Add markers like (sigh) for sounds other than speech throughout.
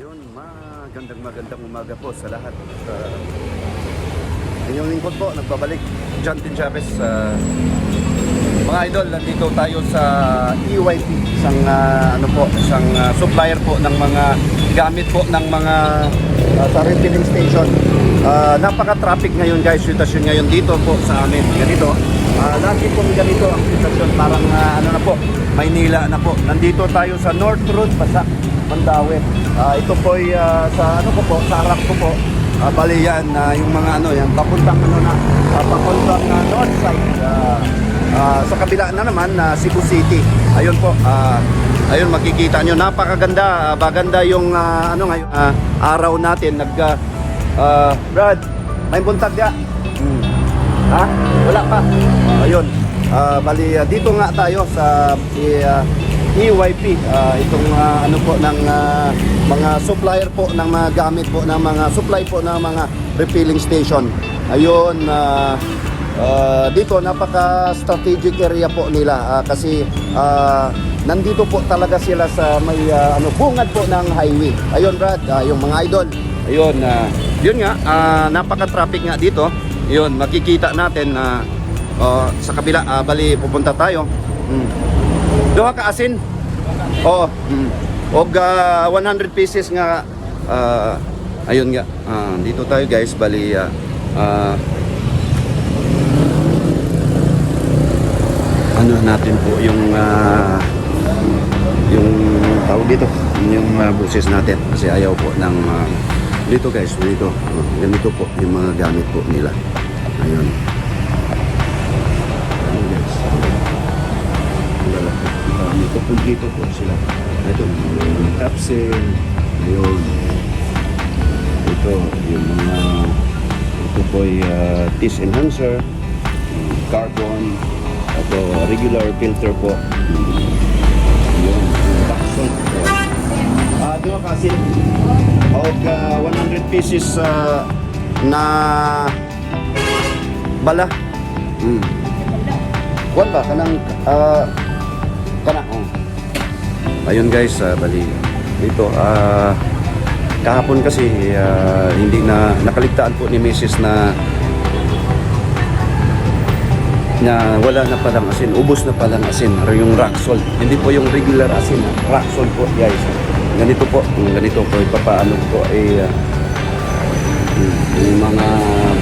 Yun, magandang magandang umaga po sa lahat. Uh, inyong lingkod po, nagbabalik. John Tin Chavez. Uh, mga idol, nandito tayo sa EYP, isang ah, ano po, isang ah, supplier po ng mga gamit po ng mga uh, sa refilling station. Ah, napaka-traffic ngayon guys, sitwasyon ngayon dito po sa amin. Ganito. Ah, lagi po ganito ang sitwasyon, parang ah, ano na po, Maynila na po. Nandito tayo sa North Road, Basak, Mandawi. Ah, ito po ay ah, sa ano ko po, sa harap ko po. Ah, bali yan, ah, yung mga ano, yan, papuntang ano na, ah, papuntang ah, north side. ah, Ah, sa kabila na naman na Cebu City. Ayun po. ah, ayun makikita nyo napakaganda. ah, maganda yung ah, ano ngayon ah, araw natin nag ah, ah, Brad, may buntag ya. Hmm. Ha? Wala pa. Ayun. Ah, bali ah, dito nga tayo sa ah, EYP. Ah, itong ah, ano po ng ah, mga supplier po ng mga gamit po ng mga supply po ng mga refilling station. Ayun ah, Uh, dito napaka-strategic area po nila ah, kasi ah, nandito po talaga sila sa may ah, ano bungad po ng highway. Ayun Brad, ah, yung mga idol. Ayun, ah, yun nga, ah, napaka-traffic nga dito. Yun, makikita natin na oh, sa kabila, ah, bali pupunta tayo. Mm. Duha ka asin? Oo. Mm. Og ah, 100 pieces nga ah, ayun nga. ah, dito tayo guys, bali ah, ah, ano natin po yung ah, yung tawag dito yung uh, buses natin kasi ayaw po ng ah, dito guys dito oh, ganito po yung mga gamit po nila ayun Ah, dito po po sila. Ito yung capsule ayun. Ito yung mga ito po ay uh, teeth enhancer yung carbon ito regular filter po. Yun yung Baxon ah di ba kasi og ah, 100 pieces ah, na bala. Mm. Kuwan ba kanang ah, kana oh. ayun guys ah, bali dito ah kahapon kasi ah, hindi na nakaligtaan po ni Mrs. na na wala na palang asin, ubos na palang asin, or yung rock salt. Hindi po yung regular asin, rock salt po guys. Ganito po, ganito po, ipapaano po ay ah, yung mga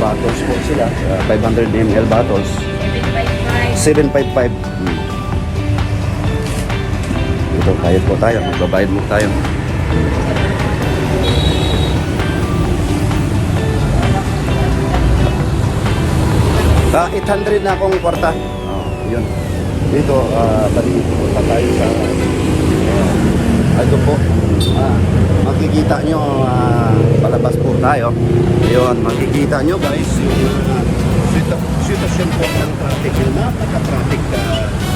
bottles po sila, ah, 500 ml bottles, 755. Bayad po tayo, magbabayad mo tayo. Ah, 800 na akong kwarta. Oh, yun. Dito, ah, bali, punta tayo sa uh, ito po. Ah, makikita nyo, ah, palabas po tayo. Yun, makikita nyo guys, yung uh, sitwasyon po ng traffic. Yung napaka-traffic. ah,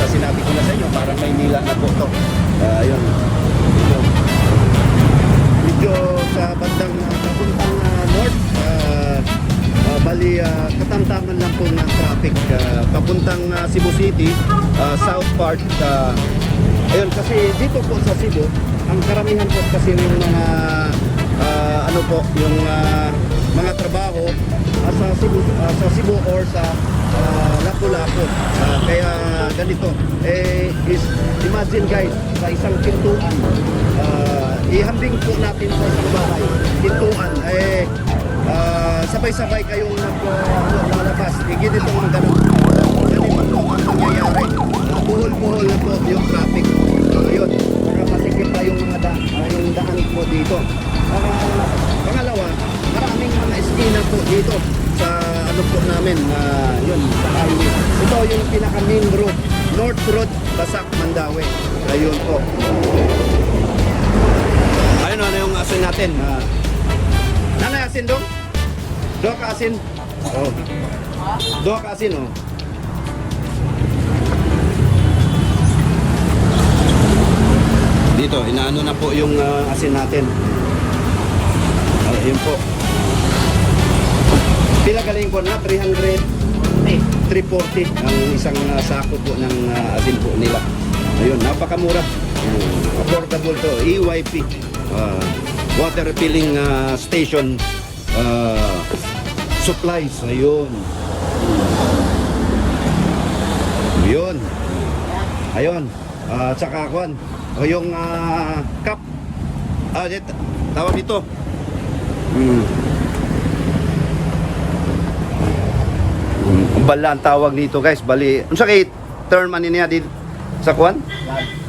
sa sinabi ko na sa inyo, parang Maynila na po to. Ah, yun. Ito. Medyo sa bandang uh, papuntang ah, north, ah, Ah, bali, ah, katamtaman lang po ng traffic ah, papuntang ah, Cebu City, ah, south part. ah, ayun, kasi dito po sa Cebu, ang karamihan po kasi yung mga ah, ano po, yung ah, mga trabaho ah, sa Cebu, ah, sa Cebu or sa ah, Lapu-Lapu. Ah, kaya ganito, eh, is, imagine guys, sa isang pintuan, ah, ihambing po natin sa isang bahay, pintuan, eh, Ah, sabay-sabay kayong naglalabas. Uh, Higit itong mga ganun. Ganito po ang nangyayari. Uh, buhol-buhol na po yung traffic. So, yun. Para pa yung mga da ah, yung daan po dito. Ah, pangalawa, maraming mga eskina po dito ano po namin, ah, yun, sa highway. Ito yung pinaka-main road, North Road, Basak, Mandawi. Ayun po. Ayun, ano yung asin natin? Ah, Nanay asin dong? Doa ka asin? Oh. Doa ka asin oh. Dito, inaano na po yung ah, asin natin. Ah, yun po. Pila galing po na? 300? 340 ang isang ah, sako po ng ah, asin po nila. Ayun, napakamura. Mm, affordable to. EYP. ah, water refilling ah, station ah, supplies. Ayun. Mm. Yun. Ayun. Ah, tsaka kwan. O yung ah, cup. Ah, dit, tawag dito. Mm. Bala ang tawag dito guys, bali. Unsa kay term ani niya dito sa kwan?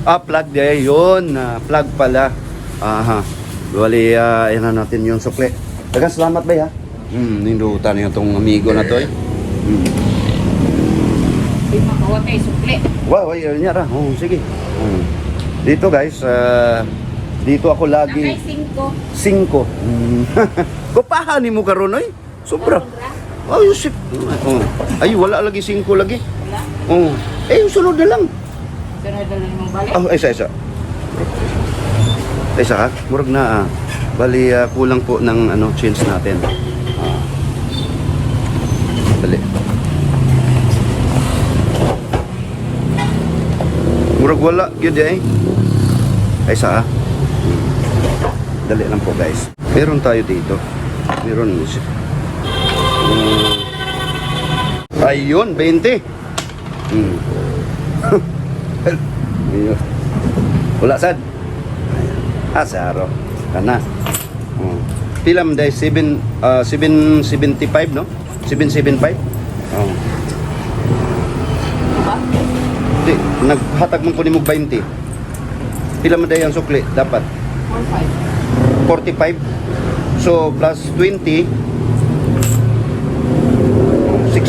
Ah, plug day yun. Ah, plug pala. Aha. Bali, uh, yan na natin yung sukle. Dagan salamat ba ya? Hmm, nindutan niyo tong amigo na to eh. Hmm. Di makawatay sukli. Wow, ay, yun ra. Oh, sige. Hmm. Dito guys, ah, dito ako Nakay lagi singko. 5. Hmm. (laughs) Kupahan ni mo karon oy. Sobra. Oh, Yusip. Oh. Ay, wala lagi 5 lagi. Wala. Oh. Eh, yung sunod na lang. Dala-dala mong balik. Oh, isa, isa. Isa ka? Murag na ah. Bali, ah, kulang po ng ano, change natin. Ah. Dali. Murag wala, yun eh. Ay, isa ah. Dali lang po guys. Meron tayo dito. Meron. Hmm. Ayun, 20. Hmm. (laughs) Ayun. Wala sad. Ah, sa araw. Kana. Oh. Pila man dahil 7 ah, 775 no? 775. Oh. Di, naghatag man ko nimo 20. Pila man dahil ang sukli dapat 4-5. 45. So plus 20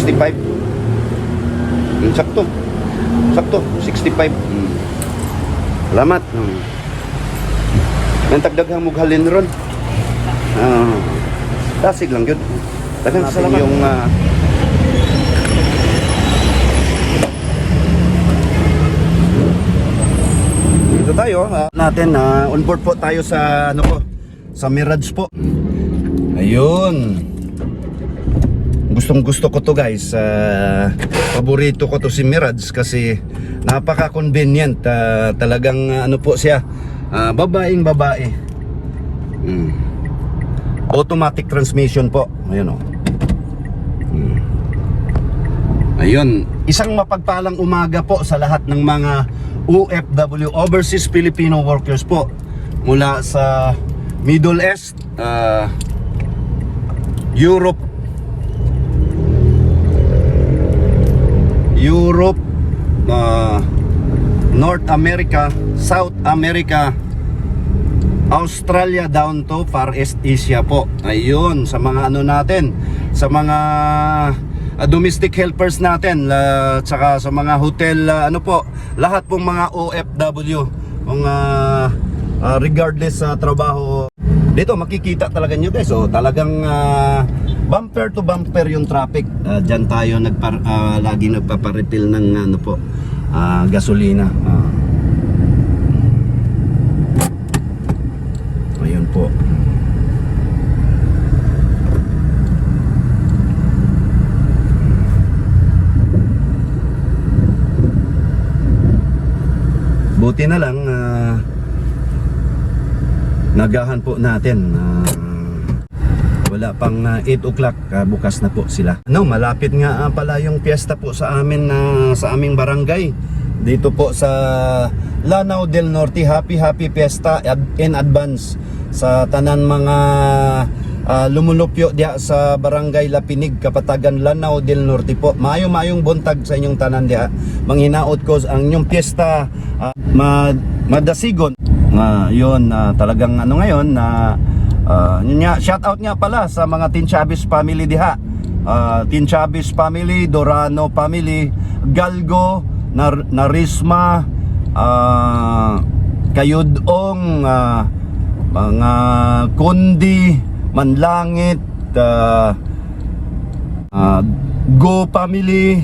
65. Hmm, sakto. Sakto, 65. Hmm. Salamat. Hmm. Nang tagdaghang mughalin ron. Ah. Dasig lang yun. Daghang salamat yung ah, Dito tayo, ah, natin na on board po tayo sa ano po, sa Mirage po. Ayun. Gustong gusto ko to guys. Ah, paborito ko to si Mirage kasi napaka-convenient. Ah, talagang ah, ano po siya, ah, babaeng babae. Mm. Automatic transmission po. Ayun oh. Mm. Ayun, isang mapagpalang umaga po sa lahat ng mga OFW, Overseas Filipino Workers po mula sa Middle East, ah, Europe, Europe, ah, North America, South America, Australia down to Far East Asia po. Ayun, sa mga ano natin, sa mga ah, domestic helpers natin, la, tsaka sa mga hotel, ah, ano po, lahat pong mga OFW, mga ah, regardless sa trabaho. Dito makikita talaga nyo guys, oh, talagang ah, bumper to bumper yung traffic. Ah, Diyan tayo nagpar, ah, lagi nagpaparefill ng ano po, ah, gasolina. Ah. Ayun po. Buti na lang ah, nagahan po natin ah, wala pang ah, 8 o'clock ah, bukas na po sila. No, malapit nga ah, pala yung piyesta po sa amin na sa aming barangay. Dito po sa Lanao del Norte. Happy happy piyesta in advance sa tanan mga ah, lumulupyo diya sa barangay Lapinig, Kapatagan, Lanao del Norte po. Maayo-mayong buntag sa inyong tanan diya. Manghinaot ko ang inyong piyesta ma madasigon nga yon na talagang ano ngayon na uh, yun nga shout out nga pala sa mga Tin Chavez family diha. Uh, Tin Chavez family Dorano family Galgo Nar Narisma uh, Kayudong uh, mga Kundi Manlangit uh, uh, Go family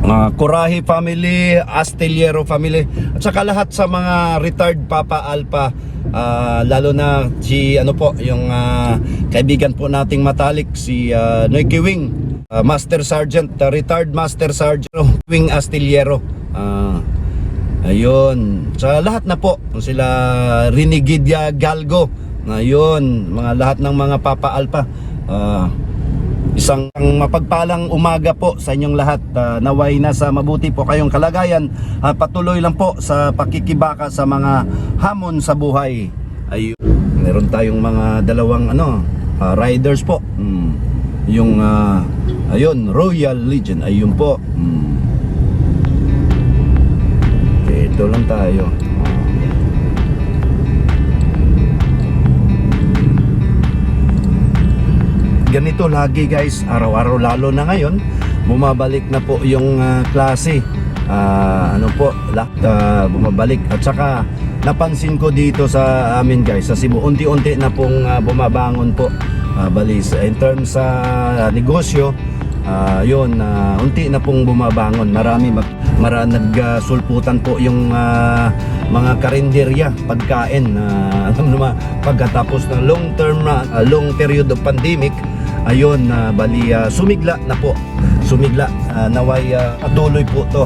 mga Kurahi family, Astillero family, at saka lahat sa mga retired Papa Alpha, ah, lalo na si ano po, yung ah, kaibigan po nating matalik si uh, Noy Kiwing, ah, Master Sergeant, ah, retired Master Sergeant Wing Astillero. Ah, Ayun. Sa lahat na po, sila Rinigidia Galgo. Ayun, mga lahat ng mga Papa Alpha. Ah, isang mapagpalang umaga po sa inyong lahat. Ah, naway na sa mabuti po kayong kalagayan. Ah, patuloy lang po sa pakikibaka sa mga hamon sa buhay. Ayun. Meron tayong mga dalawang ano, ah, riders po. Mm. Yung ah, ayun, Royal Legion. Ayun po. Mm. Dito lang tayo. Ganito lagi guys, araw-araw lalo na ngayon, bumabalik na po yung ah, klase. Ah, ano po, ah, bumabalik. At saka napansin ko dito sa amin guys, sa Cebu, unti-unti na pong ah, bumabangon po. Ah, bali, sa- in terms sa negosyo, Ah, yun, ah, unti na pong bumabangon. Marami mag- mara nagsulputan po yung ah, mga karinderya, pagkain. na (laughs) alam naman, pagkatapos ng long term na ah, long period of pandemic, ayun, na bali ah, sumigla na po. Sumigla, ah, naway patuloy po to.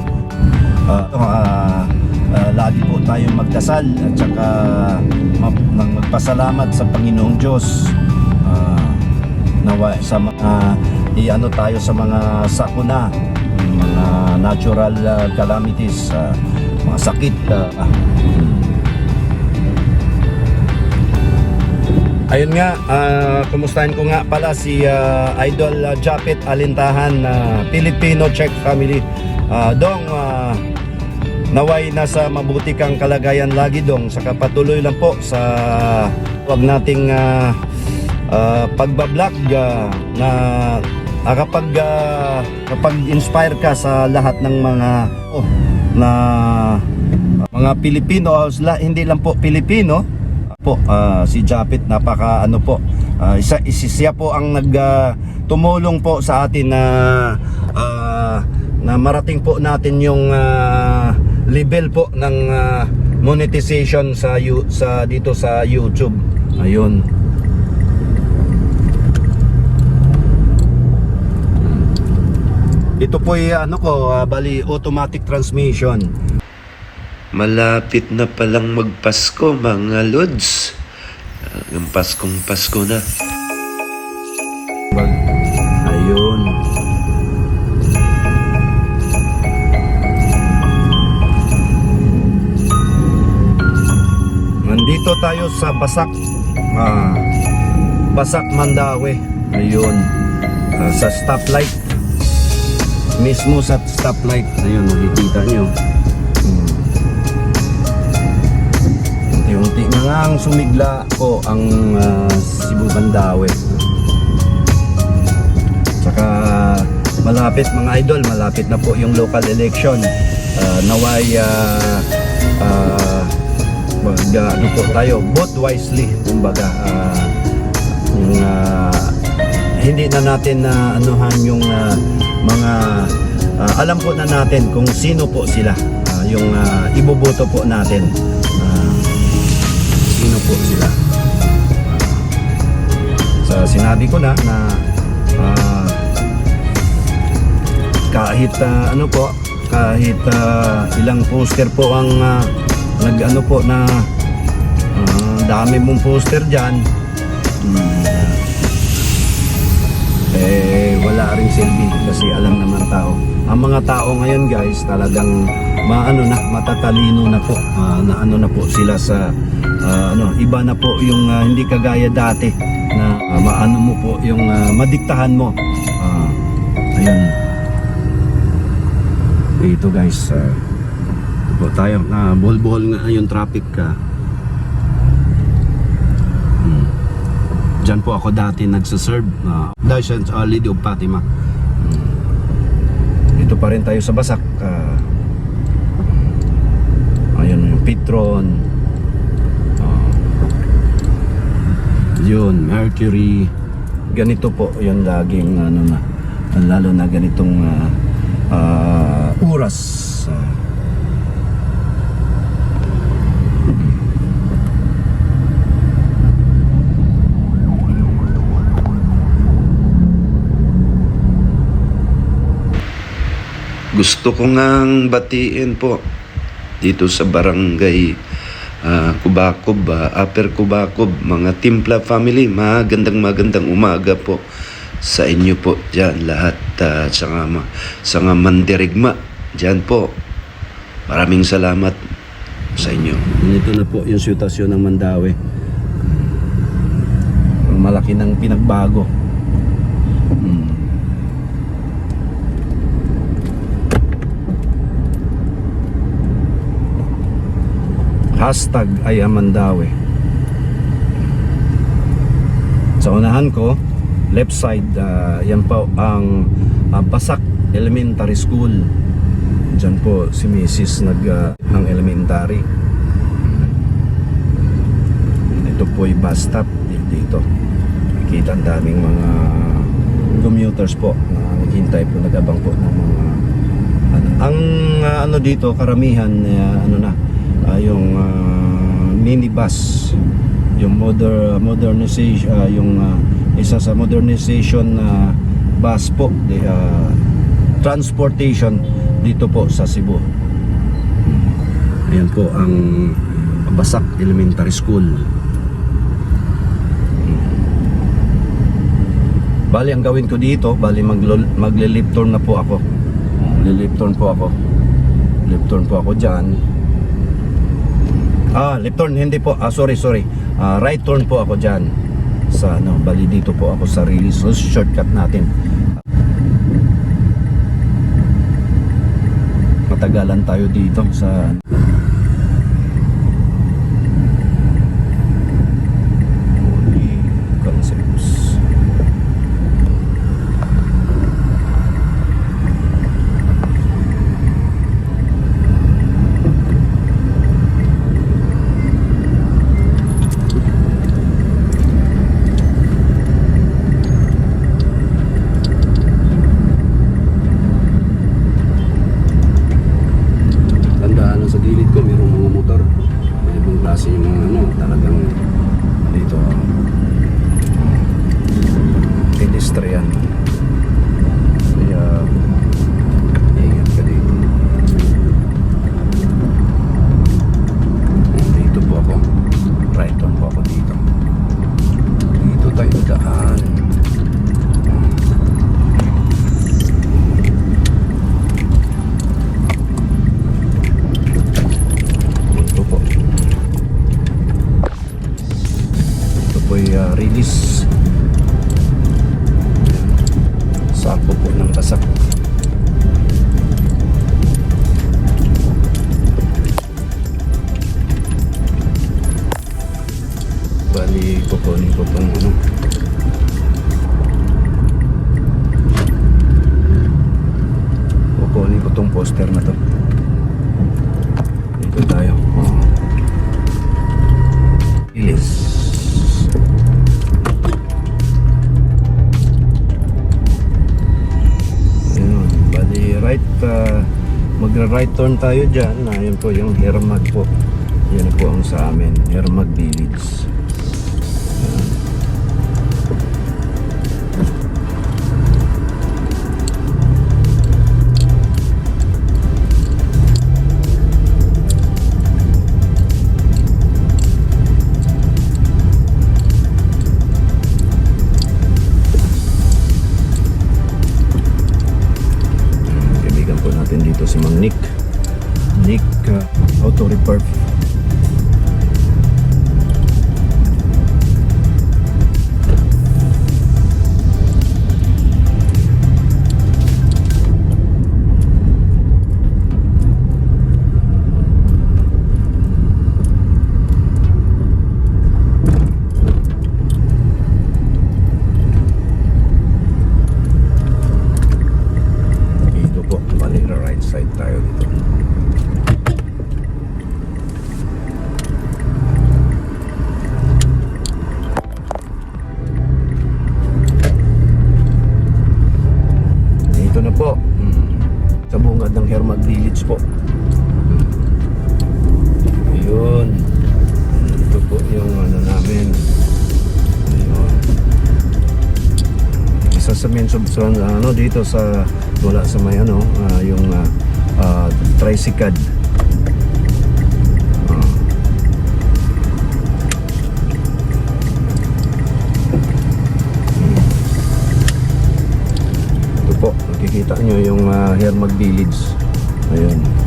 Ah, ah, ah, lagi po tayong magdasal at saka mag- mag- magpasalamat sa Panginoong Diyos. Ah, nawa sa mga iano tayo sa mga sakuna mga natural uh, calamities uh, mga sakit uh, Ayun nga, ah, kumustahin ko nga pala si ah, Idol uh, Japet Alintahan na Filipino Czech family. Ah, dong, ah, naway nasa mabuti kang kalagayan lagi dong. Saka patuloy lang po sa wag nating ah, ah, pagbablog ah, na ah, kapag ah, kapag inspire ka sa lahat ng mga oh, na mga Pilipino hindi lang po Pilipino po ah, si Japit napaka ano po ah, isa, siya po ang nag ah, tumulong po sa atin na ah, na marating po natin yung ah, level po ng ah, monetization sa sa dito sa YouTube. Ayun. Ito po ay ano ko ah, bali automatic transmission Malapit na palang magpasko mga lods. Ah, Ang Paskong Pasko na. Ayun. Nandito tayo sa Basak. Ah, Basak Mandawe. Ayun. Ah, sa stoplight. Mismo sa stoplight. Ayun, nakikita nyo. Unti-unti na nga ang sumigla po ang ah, Cebu Mandawe. Saka malapit mga idol, malapit na po yung local election. Ah, naway ah, ah, mag, ano po tayo, vote wisely, kumbaga. ah, yung, ah, hindi na natin na anuhan yung ah, mga ah, alam po na natin kung sino po sila. Ah, yung ah, iboboto po natin. Po sila. Sa sinabi ko na na ah, kahit ah, ano po kahit ah, ilang poster po ang ah, nag ano po na ah, dami mong poster diyan eh wala ring silbi kasi alam naman tao. Ang mga tao ngayon guys talagang maano na matatalino na po. Ah, na ano na po sila sa ah, ano iba na po yung ah, hindi kagaya dati na ah, maano mo po yung ah, madiktahan mo. Ah, ayun. Ito guys uh, ito po tayo. Na bol-bol nga yung traffic ka hmm. Diyan po ako dati nagsaserve uh, Dacian uh, Lady of Fatima. Hmm. Dito pa rin tayo sa Basak uh, ayun yung Petron. Uh, yun Mercury. Ganito po yung laging ano na lalo na ganitong ah, ah, oras Ah, Gusto ko ngang batiin po dito sa barangay ah, Kubakob, ah, Upper Kubakob, mga Timpla family, magandang magandang umaga po sa inyo po dyan lahat ah, sa, nga, sa nga mandirigma dyan po. Maraming salamat sa inyo. Ito na po yung sitwasyon ng Mandawi. Malaki ng pinagbago. Hashtag ay Mandawi. Sa unahan ko, left side, ah, yan po ang ah, Basak Elementary School. Diyan po si Mrs. nag ah, ng elementary. Ito po ay bus stop di- dito. Nakikita ang daming mga commuters po na naghintay po, nagabang po ng mga ano. Ang ah, ano dito, karamihan ah, ano na, ah, yung ah, minibus, yung moder modernization, ah, yung ah, isa sa modernization na bus po, di, ah, transportation dito po sa Cebu. Ayan po ang Basak Elementary School. Bali, ang gawin ko dito, bali magle-lip turn na po ako. Magle-lip turn po ako. Lip turn po ako dyan. Ah, left turn, hindi po. Ah, sorry, sorry. Ah, right turn po ako dyan. Sa ano, bali dito po ako sa release. So, shortcut natin. Matagalan tayo dito sa right uh, magra-right turn tayo dyan. Ayun po yung Hermag po. Yan po ang sa amin, Hermag Village. dito sa wala sa may ano uh, yung uh, uh, tricycad. Ito po nakikita nyo yung uh, Hermag Village. Ayun.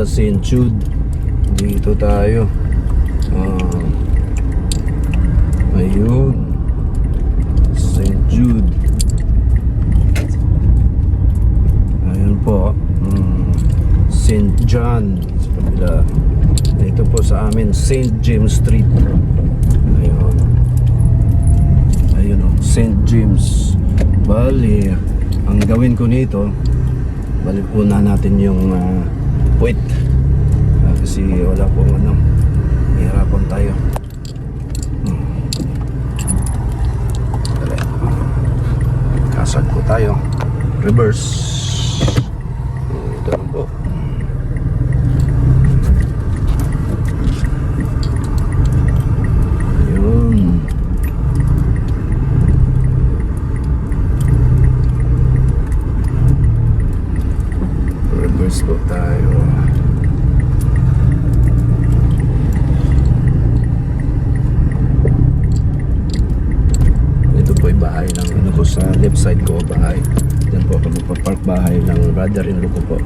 Sa St. Jude. Dito tayo. Ah, ayun. St. Jude. Ayun po. Mm, St. John sa. Dito po sa amin, St. James Street. Ayun. Ayun o, St. James. Bali, ang gawin ko nito, bali una natin yung uh, puwit. Ah, kasi wala pong ano, hihirapan tayo. Hmm. Kasag po tayo. Reverse. Ito po. Po tayo. Ito po ay bahay ng ano ko sa left side ko bahay. Diyan po ako magpa-park bahay ng brother-in-law po.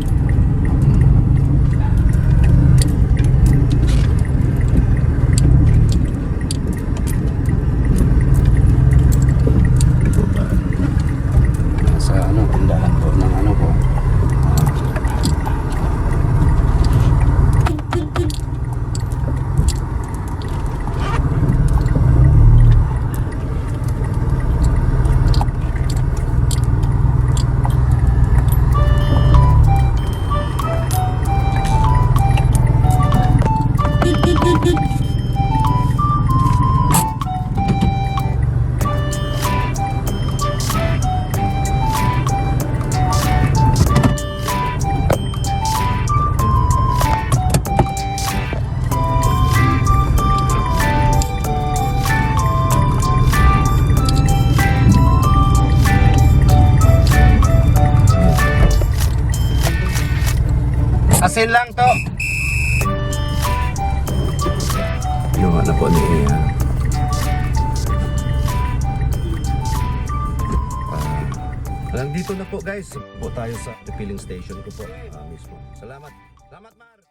Guys. Po tayo sa refilling station ko po ah, mismo. Salamat. Salamat ma.